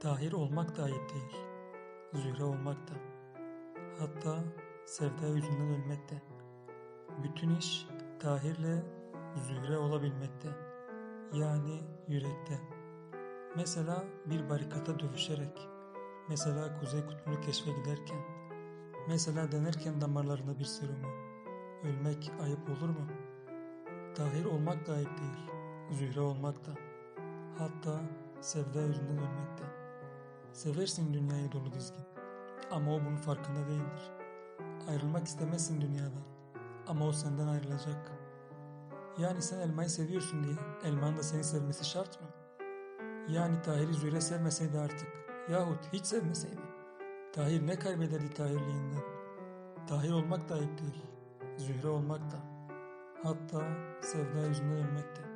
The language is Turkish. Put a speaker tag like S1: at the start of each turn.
S1: Tahir olmak da ayıp değil. Zühre olmak da. Hatta sevda yüzünden ölmek de. Bütün iş Tahir'le Zühre olabilmekte. Yani yürekte. Mesela bir barikata dövüşerek. Mesela Kuzey Kutbu'nu keşfe giderken. Mesela denerken damarlarına bir serumu. Ölmek ayıp olur mu? Tahir olmak da ayıp değil. Zühre olmak da. Hatta sevda yüzünden ölmek de. Seversin dünyayı dolu dizgin. Ama o bunun farkında değildir. Ayrılmak istemezsin dünyadan. Ama o senden ayrılacak. Yani sen elmayı seviyorsun diye elmanın da seni sevmesi şart mı? Yani Tahir'i Zühre sevmeseydi artık yahut hiç sevmeseydi. Tahir ne kaybederdi Tahirliğinden? Tahir olmak da ayıp değil. Zühre olmak da. Hatta sevda yüzünden ölmek de.